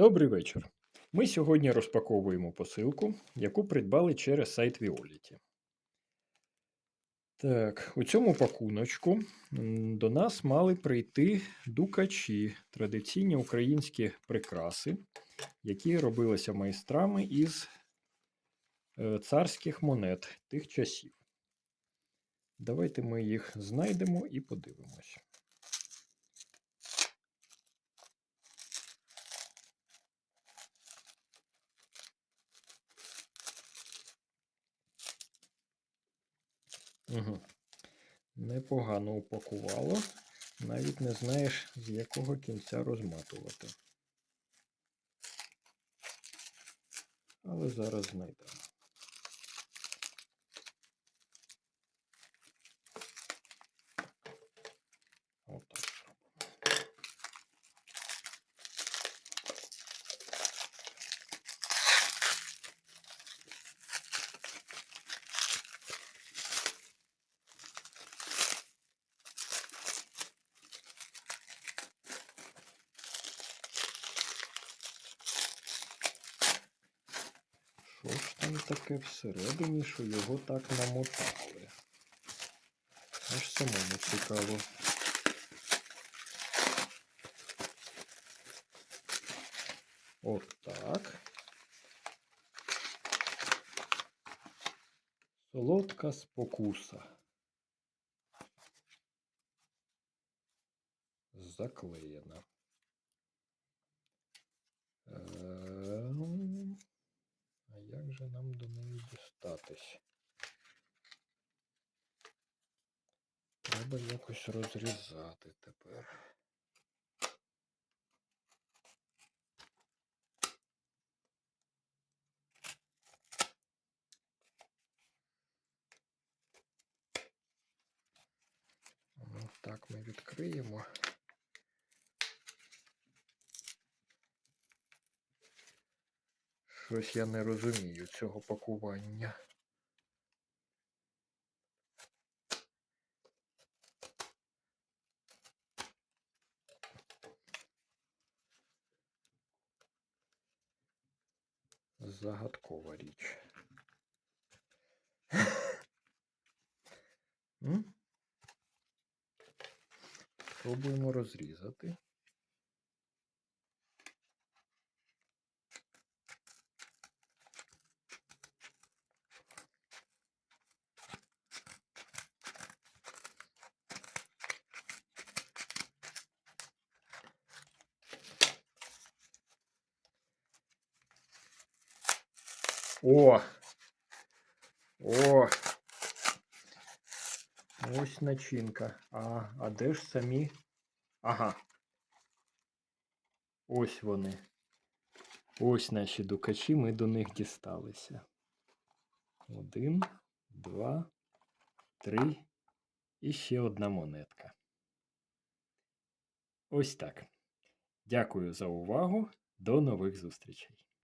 Добрий вечір. Ми сьогодні розпаковуємо посилку, яку придбали через сайт Віоліті. Так, у цьому пакуночку до нас мали прийти дукачі, традиційні українські прикраси, які робилися майстрами із е, царських монет тих часів. Давайте ми їх знайдемо і подивимось. Угу. Непогано упакувало. Навіть не знаєш, з якого кінця розматувати. Але зараз знайдемо. Отак зробимо. Що ж там таке всередині, що його так намотали? Аж самому цікаво. От так. Солодка спокуса. Заклеєна. Ем, А нам до неї дістатись? Треба якось розрізати тепер. Ну, Так ми відкриємо. Щось я не розумію цього пакування. Загадкова річ. М? Спробуємо розрізати. О! О! Ось начинка. А, а де ж самі? Ага. Ось вони. Ось наші дукачі, ми до них дісталися. Один, два, три і ще одна монетка. Ось так. Дякую за увагу. До нових зустрічей.